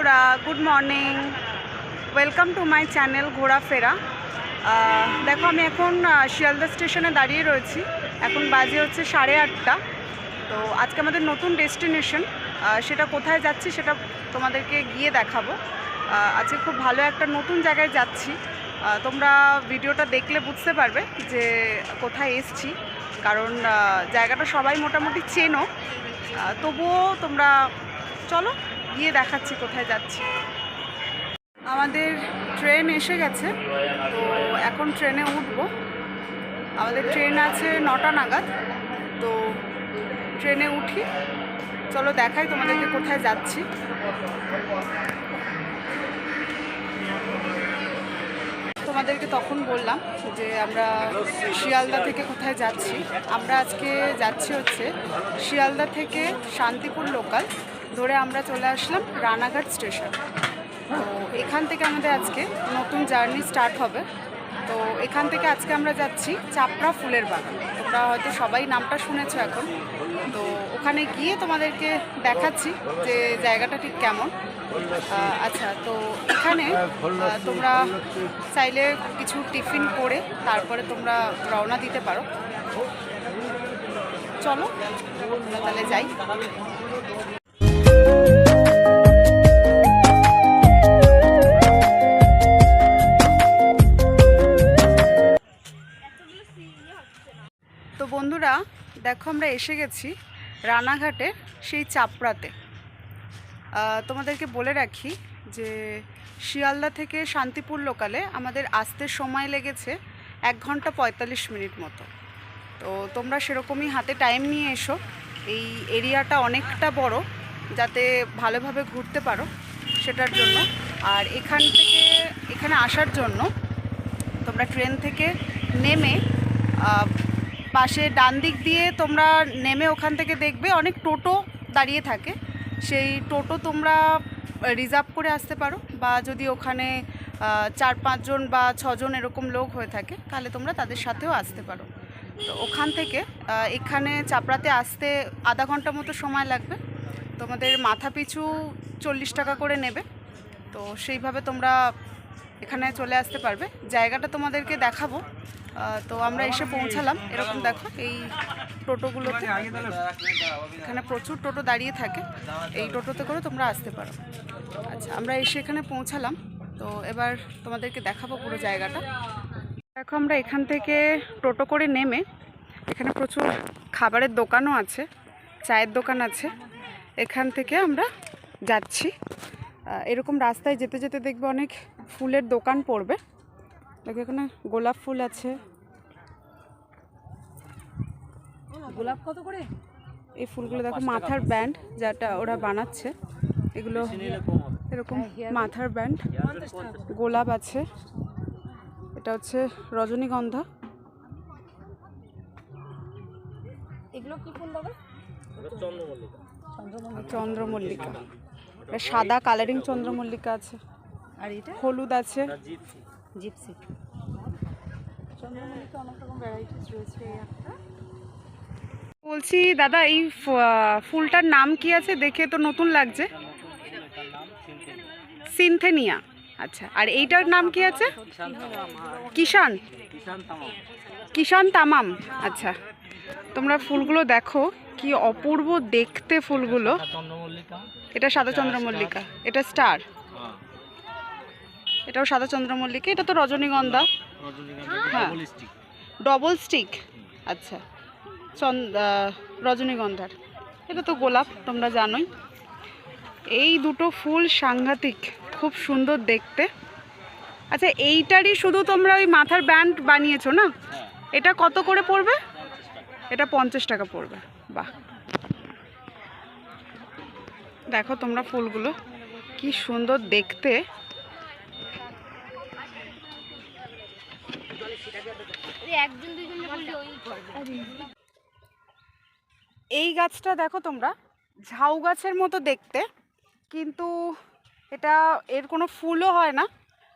বন্ধুরা good morning welcome to my channel ঘোরাফেরা দেখো, আমি এখন শিয়ালদা স্টেশনে দাঁড়িয়ে রয়েছি। এখন বাজে হচ্ছে সাড়ে আটটা। তো আজকে আমাদের নতুন ডেস্টিনেশন। সেটা কোথায় যাচ্ছি সেটা তোমাদেরকে গিয়ে দেখাবো। আজকে খুব ভালো একটা নতুন জায়গায় যাচ্ছি। তোমরা ভিডিওটা দেখলে বুঝতে পারবে যে কোথায় এসছি। কারণ জায়গাটা সবাই মোটামুটি চেনো। তবুও তোমরা, চলো গিয়ে দেখাচ্ছি কোথায় যাচ্ছি। আমাদের ট্রেন এসে গেছে, তো এখন ট্রেনে উঠবো। আমাদের ট্রেন আছে নটা নাগাদ, তো ট্রেনে উঠি। চলো দেখাই তোমাদেরকে কোথায় যাচ্ছি। তোমাদেরকে তখন বললাম যে আমরা শিয়ালদা থেকে কোথায় যাচ্ছি। আমরা আজকে যাচ্ছি হচ্ছে শিয়ালদা থেকে শান্তিপুর লোকাল ধরে আমরা চলে আসলাম রানাঘাট স্টেশন। তো এখান থেকে আমাদের আজকে নতুন জার্নি স্টার্ট হবে। তো এখান থেকে আজকে আমরা যাচ্ছি চাপড়া ফুলের বাগান। তোমরা হয়তো সবাই নামটা শুনেছো এখন। তো ওখানে গিয়ে তোমাদেরকে দেখাচ্ছি যে জায়গাটা ঠিক কেমন। আচ্ছা তো এখানে তোমরা চাইলে কিছু টিফিন করে তারপরে তোমরা রওনা দিতে পারো। চলো তাহলে যাই। দেখো, আমরা এসে গেছি রানাঘাটে সেই চাপড়াতে। তোমাদেরকে বলে রাখি যে শিয়ালদা থেকে শান্তিপুর লোকালে আমাদের আসতে সময় লেগেছে এক ঘণ্টা পঁয়তাল্লিশ মিনিট মতো। তো তোমরা সেরকমই হাতে টাইম নিয়ে এসো। এই এরিয়াটা অনেকটা বড়, যাতে ভালোভাবে ঘুরতে পারো সেটার জন্য। আর এখান থেকে, এখানে আসার জন্য তোমরা ট্রেন থেকে নেমে পাশে ডান দিক দিয়ে তোমরা নেমে ওখান থেকে দেখবে অনেক টোটো দাঁড়িয়ে থাকে। সেই টোটো তোমরা রিজার্ভ করে আসতে পারো বা যদি ওখানে চার পাঁচজন বা ছজন এরকম লোক হয়ে থাকে, তাহলে তোমরা তাদের সাথেও আসতে পারো। তো ওখান থেকে এখানে চাপড়াতে আসতে আধা ঘণ্টা মতো সময় লাগবে। তোমাদের মাথা পিছু চল্লিশ টাকা করে নেবে। তো সেইভাবে তোমরা এখানে চলে আসতে পারবে। জায়গাটা তোমাদেরকে দেখাবো। তো আমরা এসে পৌঁছালাম। এরকম দেখো, এই টোটোগুলোতে। এখানে প্রচুর টোটো দাঁড়িয়ে থাকে। এই টোটোতে করে তোমরা আসতে পারো। আচ্ছা আমরা এসে এখানে পৌঁছালাম। তো এবার তোমাদেরকে দেখাবো পুরো জায়গাটা। দেখো, আমরা এখান থেকে টোটো করে নেমে এখানে প্রচুর খাবারের দোকানও আছে, চায়ের দোকান আছে। এখান থেকে আমরা যাচ্ছি। এরকম রাস্তায় যেতে যেতে দেখবে অনেক ফুলের দোকান পড়বে। দেখো এখানে গোলাপ ফুল আছে। গোলাপ কত করে? এই ফুলগুলো দেখো মাথার ব্যান্ড যেটা ওরা বানাচ্ছে। এগুলো এরকম মাথার ব্যান্ড। গোলাপ আছে। এটা হচ্ছে রজনীগন্ধা। এগুলো কি ফুল দাদা? চন্দ্রমল্লিকা। সাদা। কালারিং চন্দ্রমল্লিকা আছে। আর এটা? হলুদ আছে। জিপসি। চন্দ্রমল্লিকা অনেক রকম ভ্যারাইটিস রয়েছে এই একটা। বলছি দাদা এই ফুলটার নাম কি আছে? দেখে তো নতুন লাগছে। সিনথেনিয়া। আচ্ছা আর এইটার নাম কি আছে? কিষান কিষান তামাম। আচ্ছা তোমরা ফুলগুলো দেখো কি অপূর্ব দেখতে ফুলগুলো। এটা সাদা চন্দ্রমল্লিকা। এটা স্টার। এটাও সাদা চন্দ্রমল্লিকা এটা তো রজনীগন্ধা। হ্যাঁ। ডবল স্টিক আচ্ছা। রজনীগন্ধার। এটা তো গোলাপ তোমরা জানোই। এই দুটো ফুল সাংঘাতিক খুব সুন্দর দেখতে। আচ্ছা এইটারই শুধু তোমরা ওই মাথার ব্যান্ড বানিয়েছো না? এটা কত করে পড়বে? এটা পঞ্চাশ টাকা পড়বে। বাহ। দেখো তোমরা ফুলগুলো কি সুন্দর দেখতে। এই গাছটা দেখো তোমরা, ঝাউ গাছের মতো দেখতে, কিন্তু এটা, এর কোনো ফুলও হয় না,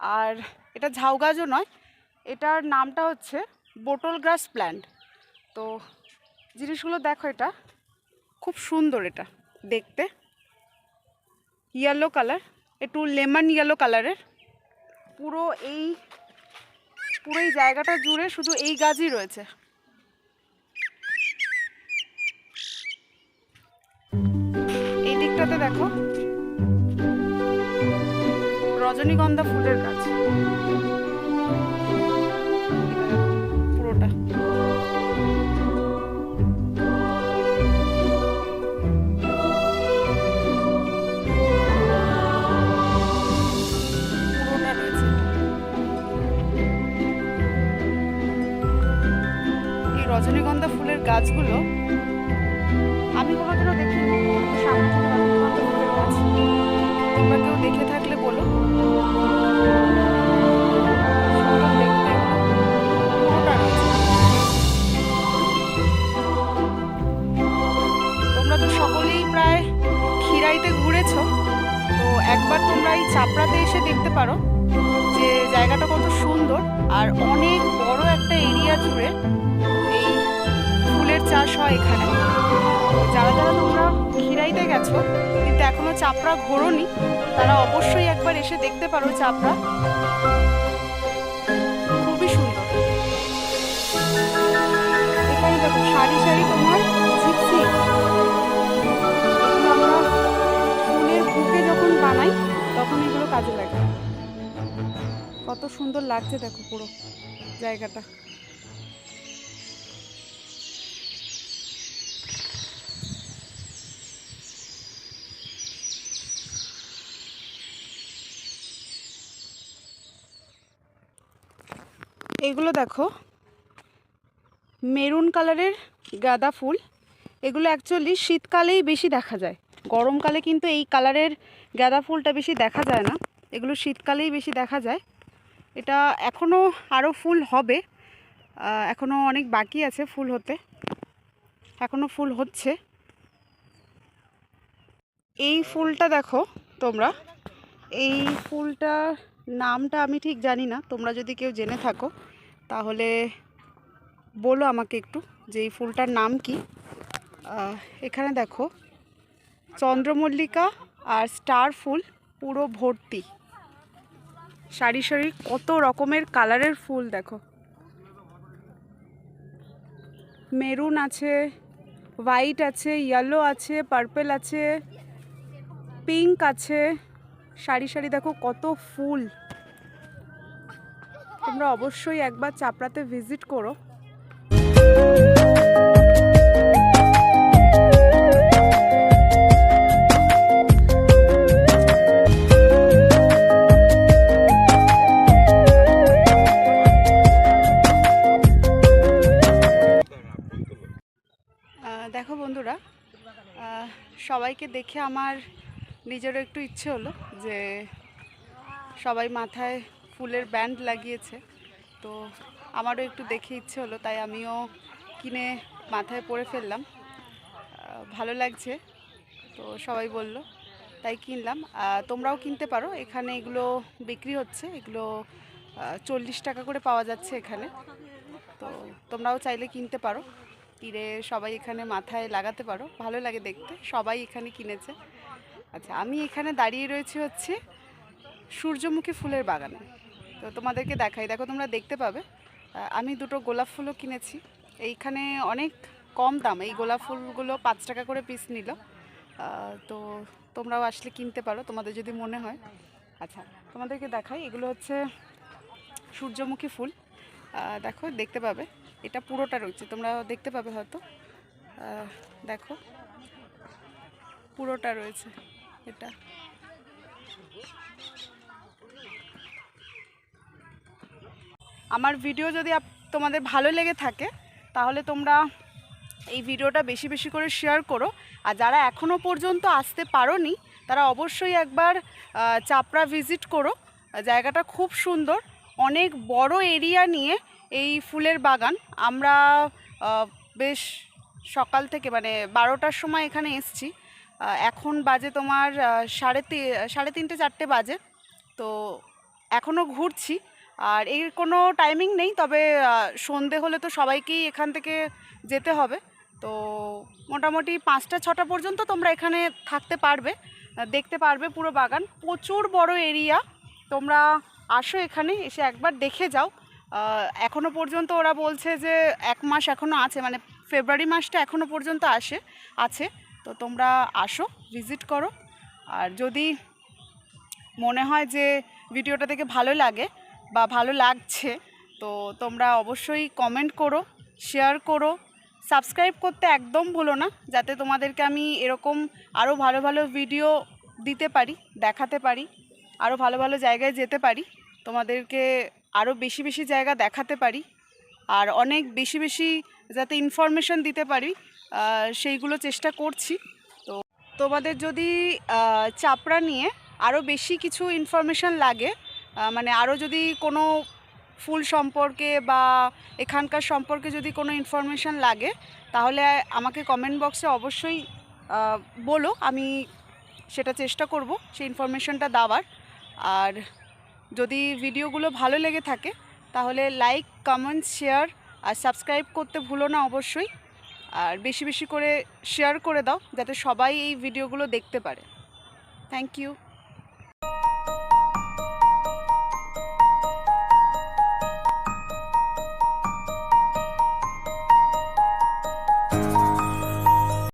আর এটা ঝাউ গাছও নয়, এটার নামটা হচ্ছে বোটল গ্রাস প্ল্যান্ট। তো জিনিসগুলো দেখো এটা, খুব সুন্দর এটা দেখতে। ইয়েলো কালার একটু লেমন ইয়েলো কালারের পুরো এই পুরো এই জায়গাটা জুড়ে শুধু এই গাছই রয়েছে। এই দিকটাতে দেখো। রজনীগন্ধা ফুলের গাছ। গাছগুলো, আমি কোনোদিনও গাছ তোমরা কেউ দেখে থাকলে বলো। তোমরা তো সকলেই প্রায় খিরাইতে ঘুরেছো, তো একবার তোমরা এই চাপড়াতে এসে দেখতে পারো যে জায়গাটা কত সুন্দর আর অনেক বড় একটা এরিয়া জুড়ে চাষ হয় এখানে। যারা যারা তোমরা খিরাইতে গেছো, কিন্তু এখনও চাপড়া ঘোরোনি, তারা অবশ্যই একবার এসে দেখতে পারো চাপড়া। খুবই সুন্দর। এখানে দেখো সারি সারি তোমার জিপসি আমরা ফুলের বুকে যখন বানাই, তখন এগুলো কাজে লাগে। কত সুন্দর লাগছে দেখো পুরো জায়গাটা। এগুলো দেখো। মেরুন কালারের গাঁদা ফুল। এগুলো অ্যাকচুয়ালি শীতকালেই বেশি দেখা যায়। গরমকালে কিন্তু এই কালারের গাঁদা ফুলটা বেশি দেখা যায় না। এগুলো শীতকালেই বেশি দেখা যায়। এটা এখনও আরও ফুল হবে। এখনও অনেক বাকি আছে ফুল হতে। এখনও ফুল হচ্ছে। এই ফুলটা দেখো তোমরা। এই ফুলটার নামটা আমি ঠিক জানি না, তোমরা যদি কেউ জেনে থাকো, তাহলে বলো আমাকে একটু যে এই ফুলটার নাম কি। এখানে দেখো, চন্দ্রমল্লিকা আর স্টার ফুল পুরো ভর্তি। সারি সারি কত রকমের কালারের ফুল দেখো। মেরুন আছে, হোয়াইট আছে, ইয়েলো আছে, পার্পেল আছে, পিঙ্ক আছে। সারি সারি দেখো কত ফুল। তোমরা অবশ্যই একবার চাপড়াতে ভিজিট করো। দেখো বন্ধুরা সবাইকে দেখে আমার নিজেরও একটু ইচ্ছে হলো যে সবাই মাথায় ফুলের ব্যান্ড লাগিয়েছে। তো আমারও একটু দেখে ইচ্ছে হলো, তাই আমিও কিনে মাথায় পরে ফেললাম। ভালো লাগছে, তো সবাই বলল, তাই কিনলাম। তোমরাও কিনতে পারো, এখানে এগুলো বিক্রি হচ্ছে, এগুলো চল্লিশ টাকা করে পাওয়া যাচ্ছে এখানে। তো তোমরাও চাইলে কিনতে পারো, কিনে সবাই এখানে মাথায় লাগাতে পারো, ভালো লাগে দেখতে, সবাই এখানে কিনেছে। আচ্ছা আমি এখানে দাঁড়িয়ে রয়েছি হচ্ছে সূর্যমুখী ফুলের বাগানে। তো তোমাদেরকে দেখাই। দেখো, তোমরা দেখতে পাবে আমি দুটো গোলাপ ফুলও কিনেছি। এইখানে অনেক কম দাম। এই গোলাপ ফুলগুলো পাঁচ টাকা করে পিস নিল। তো তোমরাও আসলে কিনতে পারো, তোমাদের যদি মনে হয়। আচ্ছা তোমাদেরকে দেখাই। এগুলো হচ্ছে সূর্যমুখী ফুল। দেখো, দেখতে পাবে। এটা পুরোটা রয়েছে। তোমরা দেখতে পাবে হয়তো। দেখো, পুরোটা রয়েছে। এটা। আমার ভিডিও যদি তোমাদের ভালো লেগে থাকে, তাহলে তোমরা এই ভিডিওটা বেশি বেশি করে শেয়ার করো। আর যারা এখনও পর্যন্ত আসতে পারোনি, তারা অবশ্যই একবার চাপড়া ভিজিট করো। জায়গাটা খুব সুন্দর। অনেক বড় এরিয়া নিয়ে এই ফুলের বাগান। আমরা বেশ সকাল থেকে মানে বারোটার সময় এখানে এসছি। এখন বাজে তোমার সাড়ে সাড়ে তিনটে চারটে বাজে। তো এখনও ঘুরছি। আর এর কোনো টাইমিং নেই তবে সন্ধে হলে তো সবাইকেই এখান থেকে যেতে হবে। তো মোটামুটি পাঁচটা ছটা পর্যন্ত তোমরা এখানে থাকতে পারবে দেখতে পারবে পুরো বাগান। প্রচুর বড় এরিয়া। তোমরা আসো এখানে এসে একবার দেখে যাও। আহ, এখনও পর্যন্ত ওরা বলছে যে এক মাস এখনও আছে মানে ফেব্রুয়ারি মাসটা এখনও পর্যন্ত আসে আছে। তো তোমরা আসো ভিজিট করো। আর যদি মনে হয় যে ভিডিওটা দেখে ভালো লাগে বা ভালো লাগছে, তো তোমরা অবশ্যই কমেন্ট করো শেয়ার করো। সাবস্ক্রাইব করতে একদম ভুলো না, যাতে তোমাদেরকে আমি এরকম আরও ভালো ভালো ভিডিও দিতে পারি, দেখাতে পারি আরও ভালো ভালো জায়গায় যেতে পারি, তোমাদেরকে আরও বেশি বেশি জায়গা দেখাতে পারি, আর অনেক বেশি বেশি যাতে ইনফরমেশন দিতে পারি সেইগুলো চেষ্টা করছি। তো তোমাদের যদি চাপড়া নিয়ে আরও বেশি কিছু ইনফরমেশান লাগে মানে আরও যদি কোনো ফুল সম্পর্কে বা এখানকার সম্পর্কে যদি কোনো ইনফরমেশান লাগে, তাহলে আমাকে কমেন্ট বক্সে অবশ্যই বলো। আমি সেটা চেষ্টা করব, সেই ইনফরমেশনটা দেওয়ার। আর যদি ভিডিওগুলো ভালো লেগে থাকে, তাহলে লাইক কমেন্ট শেয়ার আর সাবস্ক্রাইব করতে ভুলো না অবশ্যই। আর বেশি বেশি করে শেয়ার করে দাও যাতে সবাই এই ভিডিওগুলো দেখতে পারে। Thank you